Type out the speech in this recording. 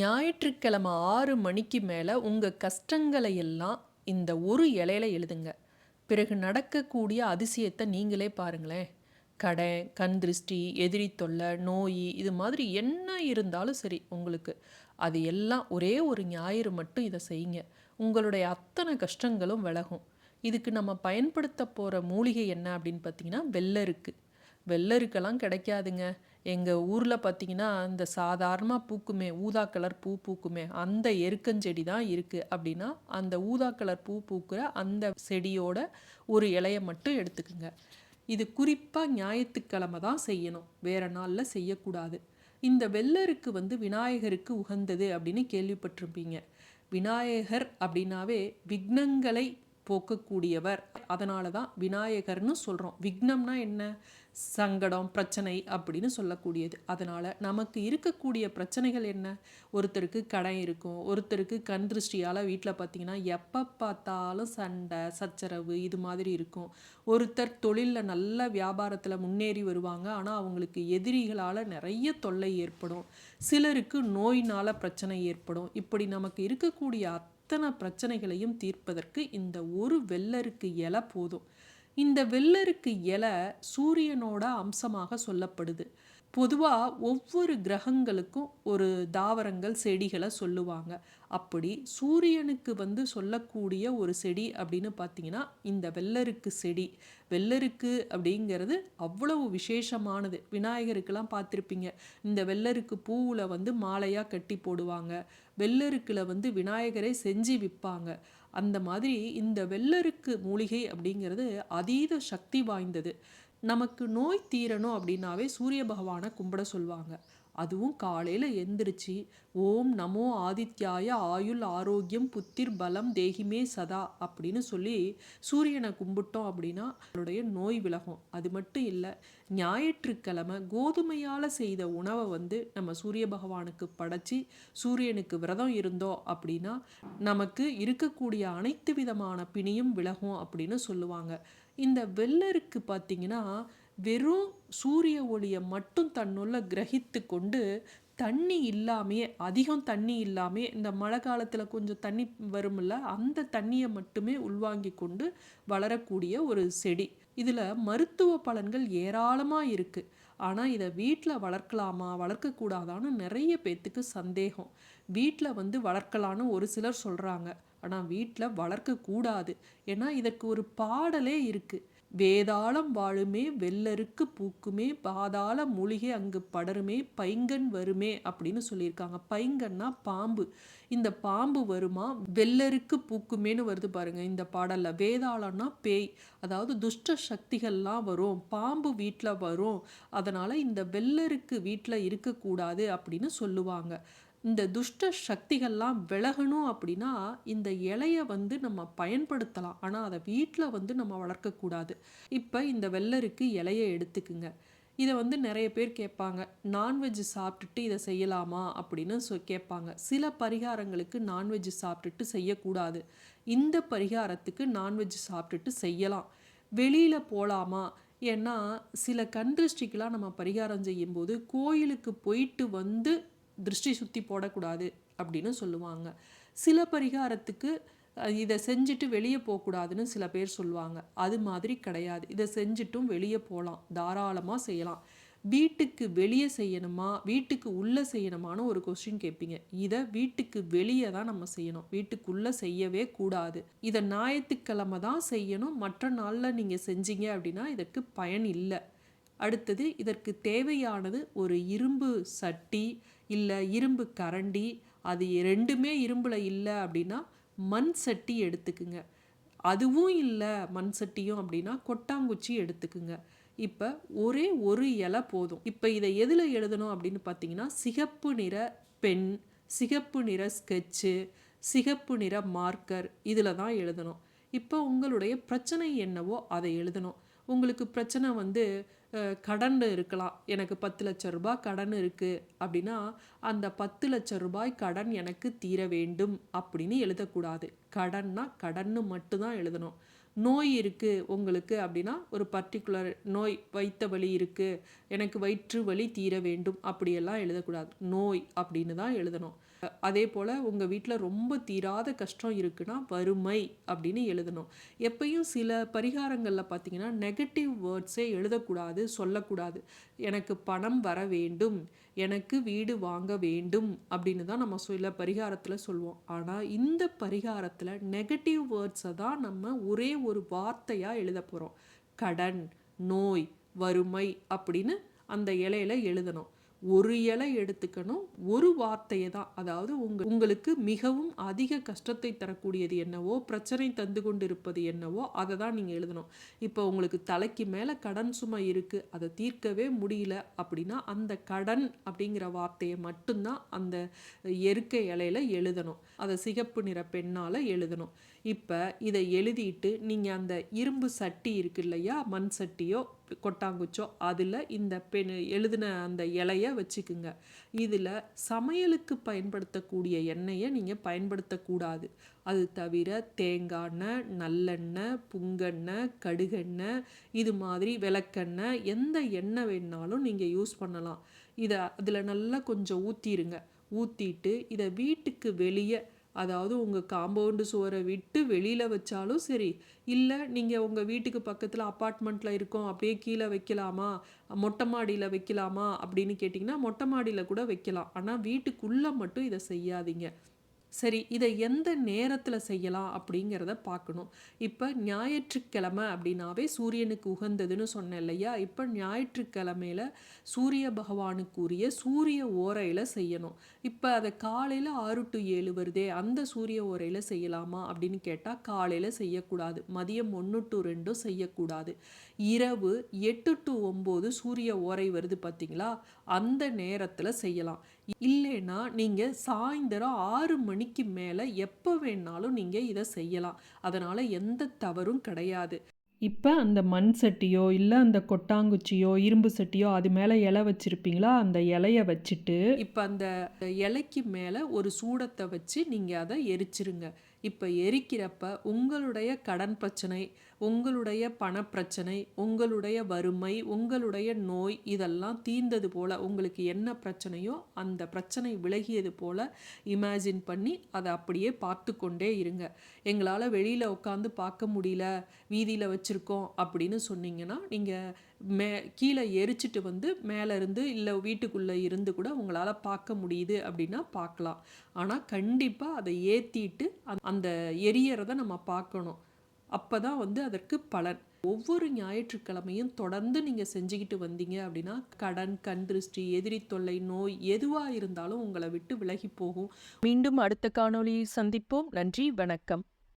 ஞாயிற்றுக்கிழமை ஆறு மணிக்கு மேலே உங்கள் கஷ்டங்களை எல்லாம் இந்த ஒரு இலையில எழுதுங்க. பிறகு நடக்கக்கூடிய அதிசயத்தை நீங்களே பாருங்களேன். கடை கண் திருஷ்டி எதிரி தொல்லை நோய் இது மாதிரி என்ன இருந்தாலும் சரி உங்களுக்கு. அது எல்லாம் ஒரே ஒரு ஞாயிறு மட்டும் இதை செய்யுங்க. உங்களுடைய அத்தனை கஷ்டங்களும் விலகும். இதுக்கு நம்ம பயன்படுத்த போகிற மூலிகை என்ன அப்படின்னு பார்த்தீங்கன்னா வெள்ளருக்கு வெள்ளருக்கெல்லாம் கிடைக்காதுங்க. எங்கள் ஊரில் பார்த்தீங்கன்னா இந்த சாதாரணமாக பூக்குமே ஊதா கலர் பூ பூக்குமே அந்த எருக்கஞ்செடி தான் இருக்குது அப்படின்னா அந்த ஊதா கலர் பூ பூக்கிற அந்த செடியோட ஒரு இலையை மட்டும் எடுத்துக்குங்க. இது குறிப்பாக ஞாயிற்றுக்கிழமை தான் செய்யணும். வேறு நாளில் செய்யக்கூடாது. இந்த வெள்ளருக்கு வந்து விநாயகருக்கு உகந்தது அப்படின்னு கேள்விப்பட்டிருப்பீங்க. விநாயகர் அப்படின்னாவே விக்னங்களை போக்கக்கூடியவர். அதனால தான் விநாயகர்னு சொல்கிறோம் விக்னம்னா என்ன? சங்கடம் பிரச்சனை அப்படின்னு சொல்லக்கூடியது. அதனால் நமக்கு இருக்கக்கூடிய பிரச்சனைகள் என்ன? ஒருத்தருக்கு கடன் இருக்கும் ஒருத்தருக்கு கண் திருஷ்டியால் வீட்டில் பார்த்தீங்கன்னா எப்போ பார்த்தாலும் சண்டை சச்சரவு இது மாதிரி இருக்கும். ஒருத்தர் தொழிலில் நல்ல வியாபாரத்தில் முன்னேறி வருவாங்க. ஆனால் அவங்களுக்கு எதிரிகளால் நிறைய தொல்லை ஏற்படும். சிலருக்கு நோயினால் பிரச்சனை ஏற்படும். இப்படி நமக்கு இருக்கக்கூடிய அத்தனை பிரச்சனைகளையும் தீர்ப்பதற்கு இந்த ஒரு வெள்ளருக்கு இலை போதும். இந்த வெள்ளருக்கு இலை சூரியனோட அம்சமாக சொல்லப்படுது. பொதுவாக ஒவ்வொரு கிரகங்களுக்கும் ஒரு தாவரங்கள் செடிகளை சொல்லுவாங்க. அப்படி சூரியனுக்கு வந்து சொல்லக்கூடிய ஒரு செடி அப்படின்னு பார்த்தீங்கன்னா இந்த வெள்ளருக்கு செடி. வெள்ளருக்கு அப்படிங்கிறது அவ்வளவு விசேஷமானது. விநாயகருக்கெல்லாம் பார்த்துருப்பீங்க. இந்த வெள்ளருக்கு பூவில் வந்து மாலையாக கட்டி போடுவாங்க. வெள்ளருக்கில் வந்து விநாயகரை செஞ்சு விற்பாங்க அந்த மாதிரி இந்த வெள்ளருக்கு மூலிகை அப்படிங்கிறது அதீத சக்தி வாய்ந்தது. நமக்கு நோய் தீரணும் அப்படின்னாவே சூரிய பகவானை கும்பிட சொல்லுவாங்க அதுவும் காலையில் எந்திரிச்சு ஓம் நமோ ஆதித்யாய ஆயுள் ஆரோக்கியம் புத்திர் பலம் தேகிமே சதா அப்படின்னு சொல்லி சூரியனை கும்பிட்டோம் அப்படின்னா அவருடைய நோய் விலகும். அது மட்டும் இல்லை ஞாயிற்றுக்கிழமை கோதுமையால் செய்த உணவை வந்து நம்ம சூரிய பகவானுக்கு படைச்சி சூரியனுக்கு விரதம் இருந்தோம் அப்படின்னா நமக்கு இருக்கக்கூடிய அனைத்து விதமான பிணியும் விலகும் அப்படின்னு சொல்லுவாங்க. இந்த வெள்ளருக்கு பார்த்தீங்கன்னா வெறும் சூரிய ஒளியை மட்டும் தன்னுள்ள கிரகித்து கொண்டு தண்ணி இல்லாமையே அதிகம் தண்ணி இல்லாமே இந்த மழை காலத்தில் கொஞ்சம் தண்ணி வரும்ல அந்த தண்ணியை மட்டுமே உள்வாங்கி கொண்டு வளரக்கூடிய ஒரு செடி. இதில் மருத்துவ பலன்கள் ஏராளமாக இருக்குது ஆனால் இதை வீட்டில் வளர்க்கலாமா வளர்க்கக்கூடாதான்னு நிறைய பேர்த்துக்கு சந்தேகம். வீட்டில் வந்து வளர்க்கலான்னு ஒரு சிலர் சொல்கிறாங்க ஆனால் வீட்டில் வளர்க்கக்கூடாது ஏன்னா இதற்கு ஒரு பாடலே இருக்குது வேதாளம் வாழுமே வெள்ளருக்கு பூக்குமே பாதாள மூலிகை அங்கு படருமே பைங்கன் வருமே அப்படின்னு சொல்லியிருக்காங்க. பைங்கன்னா பாம்பு. இந்த பாம்பு வருமா வெள்ளருக்கு பூக்குமேன்னு வருது பாருங்க இந்த பாடலில். வேதாளம்னா பேய். அதாவது துஷ்ட சக்திகள்லாம் வரும். பாம்பு வீட்டில் வரும். அதனால் இந்த வெள்ளருக்கு வீட்டில் இருக்கக்கூடாது அப்படின்னு சொல்லுவாங்க. இந்த துஷ்ட சக்திகள்லாம் விலகணும் அப்படின்னா இந்த இலையை வந்து நம்ம பயன்படுத்தலாம். ஆனால் அதை வீட்டில் வந்து நம்ம வளர்க்கக்கூடாது. இப்போ இந்த வெள்ளருக்கு இலையை எடுத்துக்குங்க. இதை வந்து நிறைய பேர் கேட்பாங்க. நான்வெஜ் சாப்பிட்டுட்டு இதை செய்யலாமா? அப்படின்னு சொ கேட்பாங்க. சில பரிகாரங்களுக்கு நான்வெஜ் சாப்பிட்டுட்டு செய்யக்கூடாது. இந்த பரிகாரத்துக்கு நான்வெஜ் சாப்பிட்டுட்டு செய்யலாம். வெளியில் போகலாமா ஏன்னா சில கண் திருஷ்டிக்கெலாம் நம்ம பரிகாரம் செய்யும்போது கோயிலுக்கு போயிட்டு வந்து திருஷ்டி சுற்றி போடக்கூடாது அப்படின்னு சொல்லுவாங்க. சில பரிகாரத்துக்கு இதை செஞ்சுட்டு வெளியே போகக்கூடாதுன்னு சில பேர் சொல்லுவாங்க. அது மாதிரி கிடையாது. இதை செஞ்சுட்டும் வெளியே போகலாம். தாராளமாக செய்யலாம். வீட்டுக்கு வெளியே செய்யணுமா? வீட்டுக்கு உள்ளே செய்யணுமான்னு ஒரு கொஸ்டின் கேட்பீங்க. இதை வீட்டுக்கு வெளியே தான் நம்ம செய்யணும். வீட்டுக்குள்ளே செய்யவே கூடாது. இதை ஞாயிற்றுக்கிழமை தான் செய்யணும். மற்ற நாளில் நீங்கள் செஞ்சீங்க அப்படின்னா இதற்கு பயன் இல்லை. அடுத்தது இதற்கு தேவையானது ஒரு இரும்பு சட்டி இல்லை இரும்பு கரண்டி அது ரெண்டுமே இரும்பில் இல்லை அப்படின்னா மண் சட்டி எடுத்துக்குங்க. அதுவும் இல்லை மண் சட்டியும் அப்படின்னா கொட்டாங்குச்சி எடுத்துக்குங்க. இப்போ ஒரே ஒரு இலை போதும். இப்போ இதை எதில் எழுதணும் அப்படின்னு பார்த்தீங்கன்னா சிகப்பு நிற பென் சிகப்பு நிற ஸ்கெட்சு சிகப்பு நிற மார்க்கர் இதில் தான் எழுதணும். இப்போ உங்களுடைய பிரச்சனை என்னவோ அதை எழுதணும். உங்களுக்கு பிரச்சனை வந்து கடன் இருக்கலாம். எனக்கு பத்து லட்ச ரூபாய் கடன் இருக்குது அப்படின்னா அந்த பத்து லட்ச ரூபாய் கடன் எனக்கு தீர வேண்டும் அப்படின்னு எழுதக்கூடாது. கடன்னா கடன்னு மட்டும்தான் எழுதணும். நோய் இருக்குது உங்களுக்கு அப்படின்னா ஒரு பர்டிகுலர் நோய் வைத்த வலி இருக்குது எனக்கு வயிற்று வலி தீர வேண்டும் அப்படியெல்லாம் எழுதக்கூடாது. நோய் அப்படின்னு தான் எழுதணும். அதே போல் உங்கள் வீட்டில் ரொம்ப தீராத கஷ்டம் இருக்குன்னா வறுமை அப்படின்னு எழுதணும். எப்பயும் சில பரிகாரங்களில் பார்த்தீங்கன்னா நெகட்டிவ் வேர்ட்ஸே எழுதக்கூடாது சொல்லக்கூடாது. எனக்கு பணம் வர வேண்டும் எனக்கு வீடு வாங்க வேண்டும் அப்படின்னு தான் நம்ம சில பரிகாரத்தில் சொல்லுவோம் ஆனால் இந்த பரிகாரத்தில் நெகட்டிவ் வேர்ட்ஸை தான் நம்ம ஒரே ஒரு வார்த்தையாக எழுத போகிறோம் கடன் நோய் வறுமை அப்படின்னு அந்த இலையில எழுதணும். ஒரு இலை எடுத்துக்கணும். ஒரு வார்த்தையை தான். அதாவது உங்க உங்களுக்கு மிகவும் அதிக கஷ்டத்தை தரக்கூடியது என்னவோ பிரச்சனை தந்து கொண்டு இருப்பது என்னவோ அதை தான் நீங்கள் எழுதணும். இப்போ உங்களுக்கு தலைக்கு மேலே கடன் சுமை இருக்குது அதை தீர்க்கவே முடியல அப்படின்னா அந்த கடன் அப்படிங்கிற வார்த்தையை மட்டும்தான் அந்த எருக்கை இலையில எழுதணும். அதை சிகப்பு நிற பெண்ணால் எழுதணும். இப்போ இதை எழுதிட்டு நீங்கள் அந்த இரும்பு சட்டி இருக்கு இல்லையா? மண் சட்டியோ கொட்டாங்குச்சோ அதில் இந்த பெண் எழுதின அந்த இலைய வச்சுக்குங்க. இதில் சமையலுக்கு பயன்படுத்தக்கூடிய எண்ணெயை நீங்கள் பயன்படுத்தக்கூடாது. அது தவிர தேங்காய் எண்ணெய் நல்லெண்ணெய் புங்கெண்ணெய் கடுகெண்ணெய் இது மாதிரி விளக்கெண்ணெய் எந்த எண்ணெய் வேணாலும் நீங்கள் யூஸ் பண்ணலாம். இதை அதில் நல்லா கொஞ்சம் ஊற்றிடுங்க ஊற்றிட்டு இதை வீட்டுக்கு வெளியே அதாவது உங்கள் காம்பவுண்டு சுவரை விட்டு வெளியில் வச்சாலும் சரி இல்லை நீங்கள் உங்கள் வீட்டுக்கு பக்கத்தில் அப்பார்ட்மெண்ட்டில் இருக்கோம் அப்படியே கீழே வைக்கலாமா மொட்டை மாடியில் வைக்கலாமா அப்படின்னு கேட்டிங்கன்னா மொட்டை மாடியில் கூட வைக்கலாம். ஆனால் வீட்டுக்குள்ளே மட்டும் இதை செய்யாதீங்க. சரி இதை எந்த நேரத்தில் செய்யலாம் அப்படிங்கிறத பார்க்கணும். இப்போ ஞாயிற்றுக்கிழமை அப்படின்னாவே சூரியனுக்கு உகந்ததுன்னு சொன்னேன் இல்லையா? இப்போ ஞாயிற்றுக்கிழமையில சூரிய பகவானுக்குரிய சூரிய ஓரையில் செய்யணும். இப்போ அதை காலையில் ஆறு டு ஏழு வருதே அந்த சூரிய ஓரையில் செய்யலாமா அப்படின்னு கேட்டால் காலையில் செய்யக்கூடாது. மதியம் ஒன்று டு ரெண்டும் செய்யக்கூடாது. இரவு எட்டு டு ஒம்பது சூரிய ஓரை வருது பார்த்தீங்களா அந்த நேரத்தில் செய்யலாம். இல்லைன்னா நீங்கள் சாயந்தரம் ஆறு மணிக்கு மேலே எப்போ வேணாலும் நீங்கள் இதை செய்யலாம். அதனால் எந்த தவறும் கிடையாது. இப்போ அந்த மண் சட்டியோ இல்லை அந்த கொட்டாங்குச்சியோ இரும்பு சட்டியோ அது மேலே இலை வச்சுருப்பீங்களா? அந்த இலைய வச்சுட்டு இப்போ அந்த இலைக்கு மேலே ஒரு சூடத்தை வச்சு நீங்கள் அதை எரிச்சிருங்க. இப்போ எரிக்கிறப்ப உங்களுடைய கடன் பிரச்சனை உங்களுடைய பணப்பிரச்சனை உங்களுடைய வறுமை உங்களுடைய நோய் இதெல்லாம் தீர்ந்தது போல் உங்களுக்கு என்ன பிரச்சனையோ அந்த பிரச்சனை விலகியது போல் இமேஜின் பண்ணி அதை அப்படியே பார்த்து கொண்டே இருங்க. எங்களால் வெளியில் உட்காந்து பார்க்க முடியல வீதியில் வச்சுருக்கோம் அப்படின்னு சொன்னீங்கன்னா நீங்கள் மே கீழே எரிச்சிட்டு வந்து மேலே இருந்து இல்லை வீட்டுக்குள்ளே இருந்து கூட உங்களால் பார்க்க முடியுது அப்படின்னா பார்க்கலாம் ஆனால் கண்டிப்பாக அதை ஏற்றிட்டு அந்த எரியறதை நம்ம பார்க்கணும் அப்போ தான் வந்து அதற்கு பலன். ஒவ்வொரு ஞாயிற்றுக்கிழமையும் தொடர்ந்து நீங்கள் செஞ்சுக்கிட்டு வந்தீங்க அப்படின்னா கடன் கண் திருஷ்டி எதிரி தொல்லை நோய் எதுவாக இருந்தாலும் உங்களை விட்டு விலகி போகும். மீண்டும் அடுத்த காணொளியை சந்திப்போம். நன்றி வணக்கம்.